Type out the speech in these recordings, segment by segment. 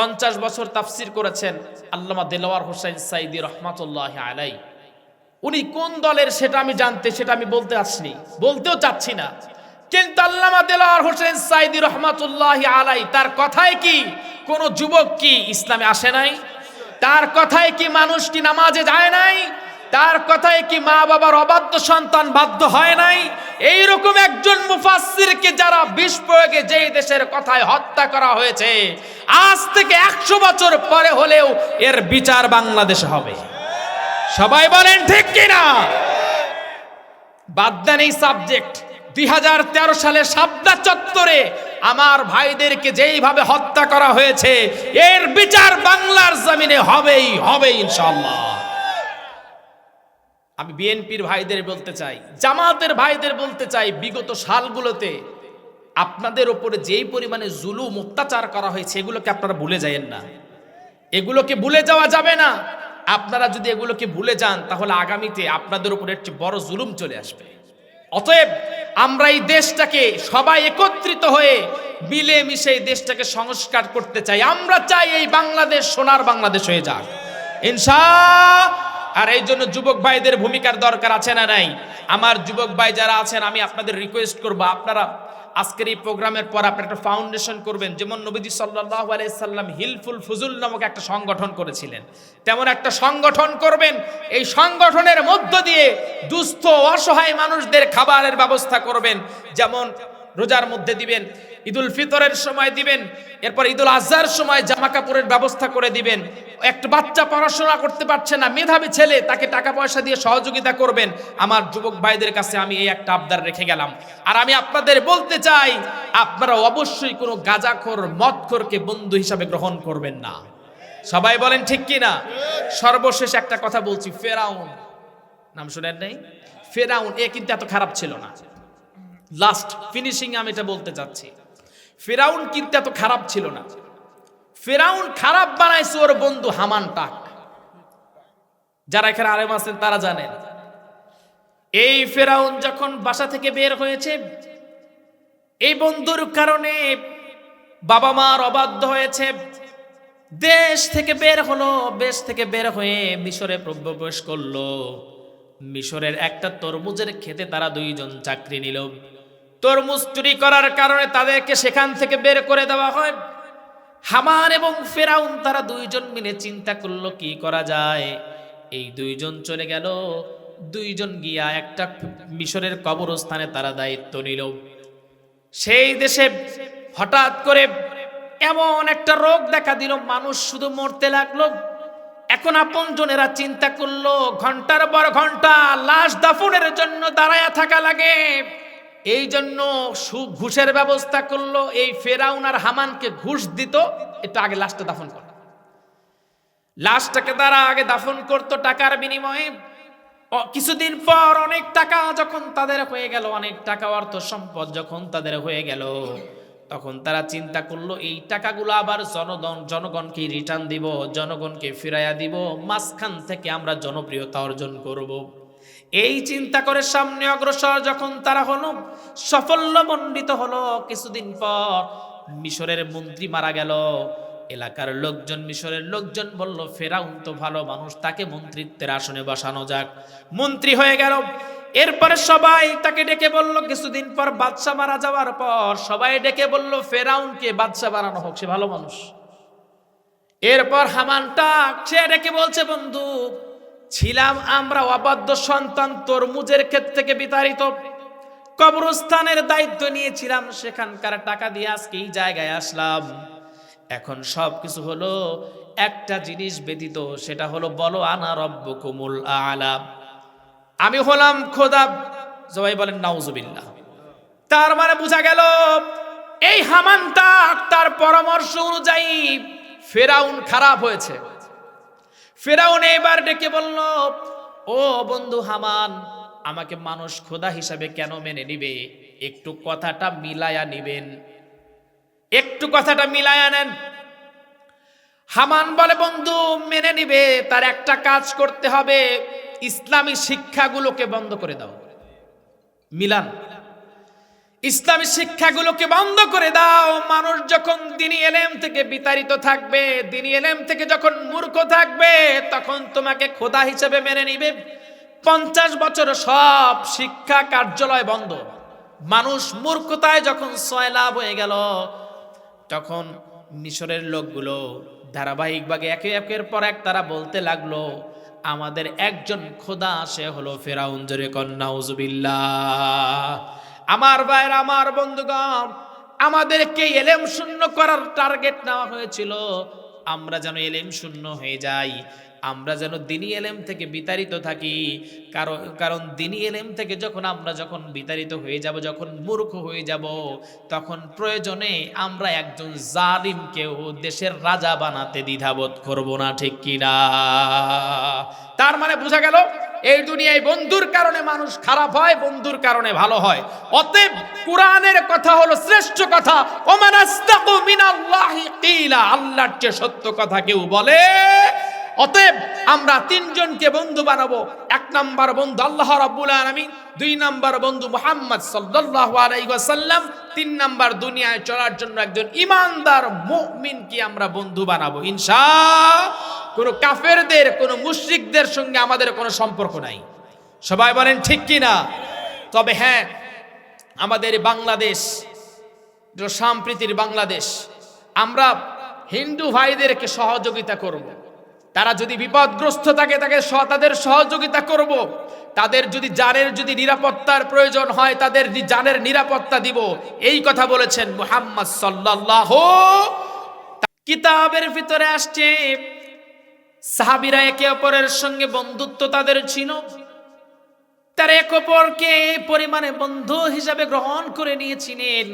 পঞ্চাশ বছর তাফসির করেছেন আল্লামা দেলোয়ার হোসেন সাইদি রহমাতুল্লাহ আলাই উনি কোন দলের সেটা আমি জানতে, সেটা আমি বলতে আসনি, বলতেও চাচ্ছি না। কিন্তু আল্লামা দেলোয়ার হোসেন সাইদি রহমাতুল্লাহ আলাই তার কথায় কি কোন যুবক কি ইসলামে আসে নাই? তার কথায় কি মানুষ কি নামাজে যায় নাই? তার কথায় কি মা বাবার অবাধ্য সন্তান বাধ্য হয় নাই? এই রকম একজন মুফাসসিরকে যারা বিষ প্রয়োগে যেই দেশের কথায় হত্যা করা হয়েছে, আজ থেকে একশো বছর পরে হলেও এর বিচার বাংলাদেশে হবে। সবাই বলেন ঠিক কিনা? বাদ দেন এই সাবজেক্ট। দুই হাজার তেরো সালে সাবদা চত্বরে আমার ভাইদেরকে যেইভাবে হত্যা করা হয়েছে, এর বিচার বাংলার জমিনে হবেই হবে ইনশাল্লাহ আমি বিএনপির ভাইদের বলতে চাই, জামাতের ভাইদের বলতে চাই, বিগত সালগুলোতে আপনাদের ওপরে যেই পরিমাণে জুলুম, অত্যাচার করা হয়েছে, এগুলোকে আপনারা ভুলে যায়েন না। এগুলোকে ভুলে যাওয়া যাবে না। আপনারা যদি এগুলোকে ভুলে যান, তাহলে আগামীতে আপনাদের উপরে একটি বড় জুলুম চলে আসবে। অতএব আমরা এই দেশটাকে সবাই একত্রিত হয়ে মিলে মিশে এই দেশটাকে সংস্কার করতে চাই। আমরা চাই এই বাংলাদেশ সোনার বাংলাদেশ হয়ে যাক। ইনশা আর এই জন্য যুবক ভাইদের ভূমিকার দরকার আছে না নাই? আমার যুবক ভাই যারা আছেন, আমি আপনাদের রিকোয়েস্ট করব, আপনারা আজকের এই প্রোগ্রামের পর আপনারা একটা ফাউন্ডেশন করবেন। যেমন নবীজি সাল্লাহ আলাইসাল্লাম হিলফুল ফুজুল নামক একটা সংগঠন করেছিলেন। তেমন একটা সংগঠন করবেন, এই সংগঠনের মধ্য দিয়ে দুস্থ, অসহায় মানুষদের খাবারের ব্যবস্থা করবেন। যেমন রোজার মধ্যে দিবেন, ঈদুল ফিতরের সময় দিবেন, এরপর ঈদুল আজহার সময় জামা কাপড়ের ব্যবস্থা করে দিবেন। একটা বাচ্চা পড়াশোনা করতে পারছে না, মেধাবী ছেলে, তাকে টাকা পয়সা দিয়ে সহযোগিতা করবেন। আমার যুবক ভাইদের কাছে আমি এই একটা আবদার রেখে গেলাম। আর আমি আপনাদের বলতে চাই, আপনারা অবশ্যই কোনো গাজাখোর, মদখোরকে বন্ধু হিসাবে গ্রহণ করবেন না। সবাই বলেন ঠিক কি না? সর্বশেষ একটা কথা বলছি, ফেরাউন। নাম শুনেন নেই? ফেরাউন, এ কিন্তু এত খারাপ ছিল না। লাস্ট ফিনিশিং আমি এটা বলতে চাচ্ছি ফেরাউন কিন্তু এত খারাপ ছিল না। ফেরাউন খারাপ বানাইছে ওর বন্ধু হামান টাক যারা এখানে আলেম আছেন, তারা জানেন। এই ফেরাউন যখন বাসা থেকে বের হয়েছে, এই বন্ধুর কারণে বাবা মার অবাধ্য হয়েছে। দেশ থেকে বের হলো, দেশ থেকে বের হয়ে মিশরে প্রবেশ করল। মিশরের একটা তরমুজের খেতে তারা দুইজন চাকরি নিল। তরমুজ চুরি করার কারণে তাদেরকে সেখান থেকে বের করে দেওয়া হয়। হামান এবং ফেরাউন তারা দুইজন মিলে চিন্তা করল, কি করা যায়? এই দুইজন চলে গেল। দুইজন গিয়া একটা মিশরের কবরস্থানে তারা দায়িত্ব নিল। সেই দেশে হঠাৎ করে এমন একটা রোগ দেখা দিল, মানুষ শুধু মরতে লাগল। এখন আপন জনেরা চিন্তা করল, ঘণ্টার পর ঘণ্টা লাশ দাফনের জন্য দাঁড়ায়া থাকা লাগে। এই জন্য ঘুষের ব্যবস্থা করল, এই ফেরাউন আর হামানকে ঘুষ দিত, এটা আগে লাশটা দাফন করত লাশটাকে তারা আগে দাফন করতো টাকার বিনিময়ে কিছুদিন পর অনেক টাকা যখন তাদের হয়ে গেল, অনেক টাকা অর্থ সম্পদ যখন তাদের হয়ে গেল, তখন তারা চিন্তা করল, এই টাকাগুলো আবার জনগণ, জনগণকে রিটার্ন দিব, জনগণকে ফিরাইয়া দিব, মাঝখান থেকে আমরা জনপ্রিয়তা অর্জন করব। এই চিন্তা করে সামনে অগ্রসর যখন তারা হলো, সাফল্যমণ্ডিত হলো, কিছুদিন পর মিশরের মন্ত্রী মারা গেল। এলাকার লোকজন, মিশরের লোকজন বলল, ফেরাউন তো ভালো মানুষ, তাকে মন্ত্রিত্বের আসনে বসানো যাক। মন্ত্রী হয়ে গেল। এরপরে সবাই তাকে ডেকে বলল, কিছুদিন পর বাদশা মারা যাওয়ার পর সবাই ডেকে বলল, ফেরাউনকে বাদশা বানানো হোক, সে ভালো মানুষ। এরপর হামানটা, সে ডেকে বলছে বন্ধু ছিলাম আমরা অবাধ্য সন্তান, তরমুজের ক্ষেত্র থেকে বিতাড়িত। কবরস্থানের দায়িত্ব নিয়েছিলাম, সেখানকার টাকা দিয়ে আজকে এই জায়গায় আসলাম। এখন সব কিছু হলো একটা জিনিস ব্যতীত, সেটা হলো বলো, আনা রব্ব কুমুল আলাম আমি হলাম খোদা, সবাই বলেন, নাউজুবিল্লাহ। তার মানে বোঝা গেল, এই হামানটা তার পরামর্শ অনুযায়ী ফেরাউন খারাপ হয়েছে। ফেরাউন এবার ডেকে বলল, ও বন্ধু হামান, আমাকে মানুষ খোদা হিসাবে কেন মেনে নিবে? একটু কথাটা মিলায়া নিবেন। একটু কথাটা মিলায়া নেন। হামান বলে, বন্ধু, মেনে নিবে, তার একটা কাজ করতে হবে। ইসলামী শিক্ষাগুলোকে বন্ধ করে দাও। মিলান। ইসলামী শিক্ষাগুলোকে বন্ধ করে দাও। মানুষ যখন দিনী এলেম থেকে বিতাড়িত থাকবে, দিনী এলেম থেকে যখন মূর্খ থাকবে, তখন তোমাকে খোদা হিসেবে মেনে নিবে। পঞ্চাশ বছর সব শিক্ষা কার্যালয় বন্ধ। মানুষ মূর্খতায় যখন সয়লাভ হয়ে গেল, তখন মিশরের লোকগুলো ধারাবাহিকভাবে একে একের পর এক তারা বলতে লাগল, আমাদের একজন খোদা, সে হলো ফেরাউন কন্যা আমার ভাইয়ের, আমার বন্ধুগণ, আমাদেরকে এলেম শূন্য করার টার্গেট নেওয়া হয়েছিল। আমরা যেন এলেম শূন্য হয়ে যাই, আমরা যেন দিনী এলেম থেকে বিতাড়িত থাকি। কারণ কারণ দিনী এলেম থেকে যখন আমরা যখন বিতাড়িত হয়ে যাব, যখন মূর্খ হয়ে যাব, তখন প্রয়োজনে আমরা একজন জালিমকেও দেশের রাজা বানাতে দ্বিধাবোধ করব না, ঠিক কিনা? তার মানে বোঝা গেল এই দুনিয়ায় বন্ধুর কারণে মানুষ খারাপ হয়, বন্ধুর কারণে ভালো হয়। অতএব কোরআনের কথা হলো শ্রেষ্ঠ কথা, ওমান আস্তাকু মিনাল্লাহি কিলা, আল্লাহর চেয়ে সত্য কথা কেউ বলে। অতএব আমরা তিনজনকে বন্ধু বানাবো। এক নাম্বার বন্ধু আল্লাহ রাব্বুল আলামিন, দুই নাম্বার বন্ধু মুহাম্মদ সাল্লাল্লাহু আলাইহি ওয়াসাল্লাম, তিন নাম্বার দুনিয়ায় চলার জন্য একজন ইমানদার মুমিনকে আমরা বন্ধু বানাবো, ইনশা কোনো কাফেরদের, কোনো মুশরিকদের সঙ্গে আমাদের কোনো সম্পর্ক নাই সবাই বলেন ঠিক কি না তবে হ্যাঁ আমাদের বাংলাদেশ সাম্প্রতির বাংলাদেশ, আমরা হিন্দু ভাইদেরকে সহযোগিতা করব। তারা যদি বিপদগ্রস্ত থাকে, তাকে তাদের সহযোগিতা করব। তাদের যদি জানের যদি নিরাপত্তার প্রয়োজন হয়, তাদের জানের নিরাপত্তা দিব এই কথা বলেছেন মুহাম্মদ সাল্লাল্লাহু কিতাবের ভিতরে আসছে সাহাবিরা একে অপরের সঙ্গে বন্ধুত্ব তাদের ছিল। তারা এক অপরকে পরিমাণে বন্ধু হিসাবে গ্রহণ করে নিয়েছিলেন।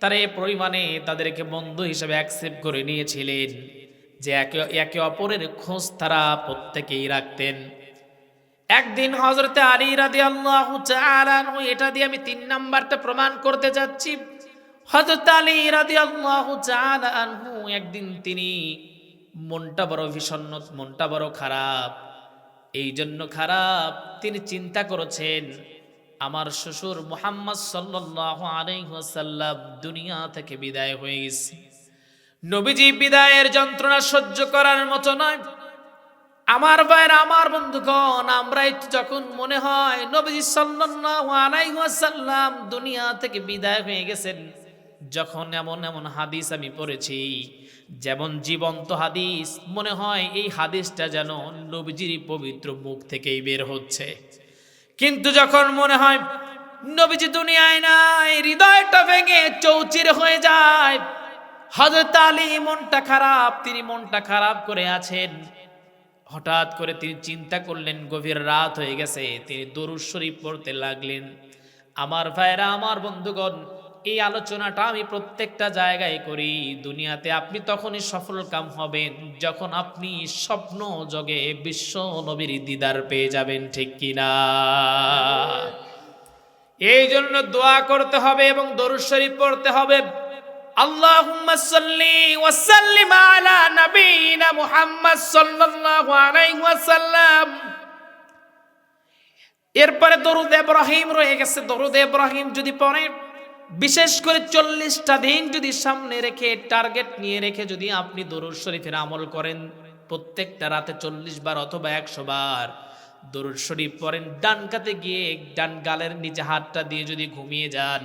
তারা এই পরিমাণে তাদেরকে বন্ধু হিসাবে অ্যাকসেপ্ট করে নিয়েছিলেন যে একে একে অপরের খোঁজ তারা প্রত্যেকেই রাখতেন। একদিন হজরতে আলী রাদি আল্লাহ এটা দিয়ে আমি তিন নাম্বারটা প্রমাণ করতে যাচ্ছি। হজরত আলী রাদি আল্লাহ একদিন তিনি মনটা বড় ভীষণ মনটা বড় খারাপ। এই জন্য খারাপ। তিনি চিন্তা করেছেন, আমার শ্বশুর মুহাম্মদ ওয়াসাল্লাম দুনিয়া থেকে বিদায় হয়ে গেছে। নবীজি বিদায়ের যন্ত্রণা সহ্য করার মতো নয়। আমার ভাইয়ের, আমার বন্ধুগণ, আমরা একটু যখন মনে হয় নবীজি সাল্লাল্লাহু আলাইহি ওয়াসাল্লাম দুনিয়া থেকে বিদায় হয়ে গেছেন যখন এমন এমন হাদিস আমি পড়েছি, যেমন জীবন্ত হাদিস, মনে হয় এই হাদিসটা যেন নবীজির পবিত্র মুখ থেকেই বের হচ্ছে। কিন্তু যখন মনে হয় নবীজি দুনিয়ায় নাই, হৃদয়টা ভেঙে চৌচির হয়ে যায়, হযরত আলী মনটা খারাপ, তিনি মনটা খারাপ করে আছেন। হঠাৎ করে তিনি চিন্তা করলেন, গভীর রাত হয়ে গেছে, তিনি দরুদ শরীফ পড়তে লাগলেন। আমার ভাইরা আমার বন্ধুগণ এই আলোচনাটা আমি প্রত্যেকটা জায়গায় করি। দুনিয়াতে আপনি তখনই সফল কাম হবেন, যখন আপনি স্বপ্ন জগে বিশ্ব নবীর দিদার পেয়ে যাবেন, ঠিক কিনা? এই জন্য দোয়া করতে হবে এবং দরুদ শরীফ পড়তে হবে। সাল্লি ওয়াসাল্লাম। এরপরে দরুদ ইব্রাহিম রয়ে গেছে। দরুদ ইব্রাহিম যদি পড়েন বিশেষ করে চল্লিশটা দিন যদি সামনে রেখে টার্গেট নিয়ে রেখে যদি আপনি দরুদ শরীফের আমল করেন, প্রত্যেকটা রাতে চল্লিশ বার অথবা একশো বার দরুদ শরীফ পড়েন, ডান কাতে গিয়ে ডান গালের নিচে হাতটা দিয়ে যদি ঘুমিয়ে যান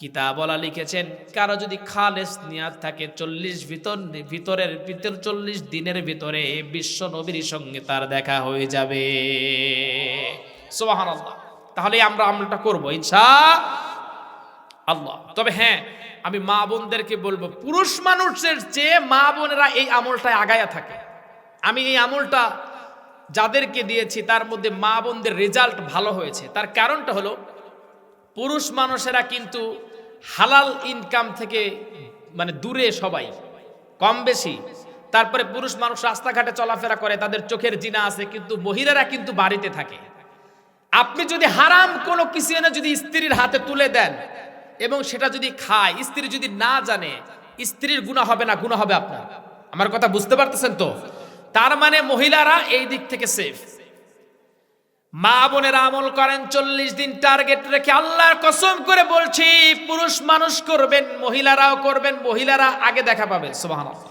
কিতাবলা লিখেছেন, কারও যদি খালেস নিয়াত থাকে চল্লিশ ভিতর, ভিতরের, ভিতর চল্লিশ দিনের ভিতরে বিশ্ব নবীর সঙ্গে তার দেখা হয়ে যাবে। সুবহানাল্লাহ। তাহলে আমরা আমলটা করব, ইনশা আল্লাহ। তবে হ্যাঁ আমি মা বোনদেরকে বলব, পুরুষ মানুষের চেয়ে মা বোনেরা এই আমলটায় আগায়া থাকে। আমি এই আমলটা যাদেরকে দিয়েছি, তার মধ্যে মা বোনদের রেজাল্ট ভালো হয়েছে। তার কারণটা হলো, পুরুষ মানুষেরা কিন্তু হালাল ইনকাম থেকে মানে দূরে সবাই, কম বেশি। তারপরে পুরুষ মানুষ রাস্তাঘাটে চলাফেরা করে, তাদের চোখের জিনা আছে, কিন্তু মহিলারা কিন্তু বাড়িতে থাকে। আপনি যদি হারাম কোনো কিছু এনে যদি স্ত্রীর হাতে তুলে দেন এবং সেটা যদি খায়, স্ত্রী যদি না জানে, স্ত্রীর গুণা হবে না গুণা হবে আপনার। আমার কথা বুঝতে পারতেছেন তো? তার মানে মহিলারা এই দিক থেকে সেফ মা বোনেরা আমল করেন, চল্লিশ দিন টার্গেট রেখে আল্লাহর কসম করে বলছি, পুরুষ মানুষ করবেন, মহিলারাও করবেন, মহিলারা আগে দেখা পাবে, সুবহানাল্লাহ।